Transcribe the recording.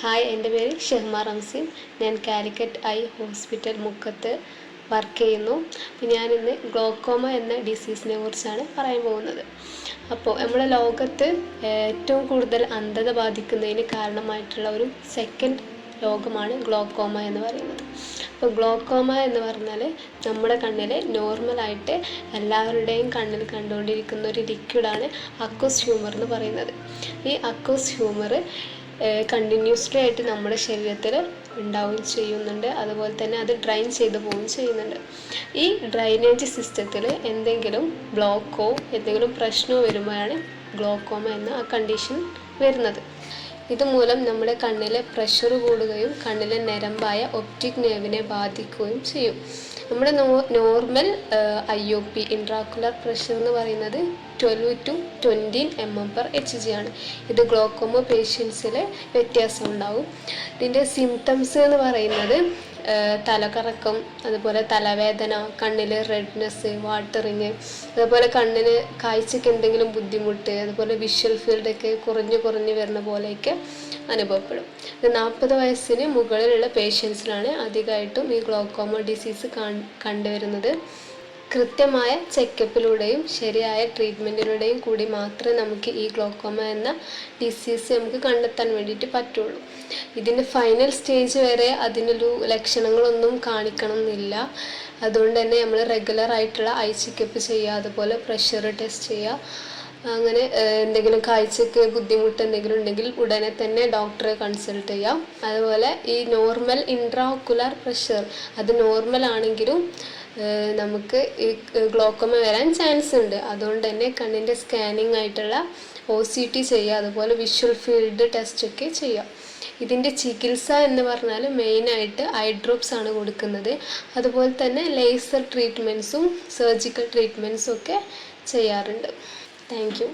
Hi എന്റെ പേര് ഷെഹ്മ റംസീൻ ഞാൻ കാലിക്കറ്റ് ഐ ഹോസ്പിറ്റൽ മുക്കത്ത് വർക്ക് ചെയ്യുന്നു. ഞാൻ ഇന്ന് ഗ്ലോക്കോമ എന്ന ഡിസീസിനെ കുറിച്ചാണ് പറയാൻ പോകുന്നത്. അപ്പോൾ നമ്മുടെ ലോകത്ത് ഏറ്റവും കൂടുതൽ അന്ധത ബാധിക്കുന്നതിന് കാരണമായിട്ടുള്ള ഒരു സെക്കൻഡ് രോഗമാണ് ഗ്ലോക്കോമ എന്ന് പറയുന്നത്. അപ്പോൾ ഗ്ലോക്കോമ എന്ന് പറഞ്ഞാൽ നമ്മുടെ കണ്ണിൽ നോർമലായിട്ട് എല്ലാവരുടെയും കണ്ണിൽ കണ്ടുകൊണ്ടിരിക്കുന്ന ഒരു ലിക്വിഡാണ് അക്കോസ് ഹ്യൂമർ എന്ന് പറയുന്നത്. ഈ അക്കോസ് ഹ്യൂമർ കണ്ടിന്യൂസ്ലി ആയിട്ട് നമ്മുടെ ശരീരത്തിൽ ഉണ്ടാവുകയും ചെയ്യുന്നുണ്ട്. അതുപോലെ തന്നെ അത് ഡ്രൈൻ ചെയ്തു പോവുകയും ചെയ്യുന്നുണ്ട്. ഈ ഡ്രൈനേജ് സിസ്റ്റത്തിൽ എന്തെങ്കിലും ബ്ലോക്കോ എന്തെങ്കിലും പ്രശ്നമോ വരുമ്പോഴാണ് ഗ്ലോക്കോമ എന്ന ആ കണ്ടീഷൻ വരുന്നത്. ഇതുമൂലം നമ്മുടെ കണ്ണിലെ പ്രഷർ കൂടുകയും കണ്ണിലെ നരമ്പായ ഒപ്റ്റിക് നേവിനെ ബാധിക്കുകയും ചെയ്യും. നമ്മുടെ normal I O P intraocular pressure എന്ന് പറയുന്നത് twelve to twenty M M per H G ആണ്. ഇത് ഗ്ലോക്കോമോ പേഷ്യൻസിലെ വ്യത്യാസം ഉണ്ടാവും ഇതിന്റെ സിംറ്റംസ് എന്ന് പറയുന്നത് തലകറക്കം അതുപോലെ തലവേദന കണ്ണിൽ റെഡ്നെസ് വാട്ടറിങ് അതുപോലെ കണ്ണിന് കാഴ്ചയ്ക്ക് എന്തെങ്കിലും ബുദ്ധിമുട്ട് അതുപോലെ വിഷ്വൽ ഫീൽഡൊക്കെ കുറഞ്ഞു കുറഞ്ഞു വരുന്ന പോലെയൊക്കെ അനുഭവപ്പെടും. ഇത് നാൽപ്പത് വയസ്സിന് മുകളിലുള്ള പേഷ്യൻസിലാണ് അധികമായിട്ടും ഈ ഗ്ലോക്കോമ ഡിസീസ് കണ്ടുവരുന്നത്. കൃത്യമായ ചെക്കപ്പിലൂടെയും ശരിയായ ട്രീറ്റ്മെന്റിലൂടെയും കൂടി മാത്രമേ നമുക്ക് ഈ ഗ്ലോക്കോമ എന്ന ഡിസീസ് നമുക്ക് കണ്ടെത്താൻ വേണ്ടിയിട്ട് പറ്റുള്ളൂ. ഇതിന്റെ ഫൈനൽ സ്റ്റേജ് വരെ അതിനൊരു ലക്ഷണങ്ങളൊന്നും കാണിക്കണം എന്നില്ല അതുകൊണ്ട് തന്നെ നമ്മൾ റെഗുലർ ആയിട്ടുള്ള ഐ ചെക്കപ്പ് ചെയ്യുക അതുപോലെ പ്രഷർ ടെസ്റ്റ് ചെയ്യുക അങ്ങനെ എന്തെങ്കിലും കാഴ്ചക്ക് ബുദ്ധിമുട്ട് എന്തെങ്കിലും ഉണ്ടെങ്കിൽ ഉടനെ തന്നെ ഡോക്ടറെ കൺസൾട്ട് ചെയ്യാം. അതുപോലെ ഈ നോർമൽ ഇൻട്രാക്കുലർ പ്രഷർ അത് നോർമൽ ആണെങ്കിലും നമുക്ക് ഈ ഗ്ലോക്കോമ വരാൻ ചാൻസ് ഉണ്ട്. അതുകൊണ്ട് തന്നെ കണ്ണിന്റെ സ്കാനിങ് ആയിട്ടുള്ള ഒ സി ടി ചെയ്യുക അതുപോലെ വിഷ്വൽ ഫീൽഡ് ടെസ്റ്റ് ഒക്കെ ചെയ്യാം ഇതിന്റെ ചികിത്സ എന്ന് പറഞ്ഞാൽ മെയിനായിട്ട് ഐ ഡ്രോപ്സ് ആണ് കൊടുക്കുന്നത്. അതുപോലെ തന്നെ ലേസർ ട്രീറ്റ്മെന്റ്സും സർജിക്കൽ ട്രീറ്റ്മെന്റ്സും ഒക്കെ ചെയ്യാറുണ്ട്. Thank you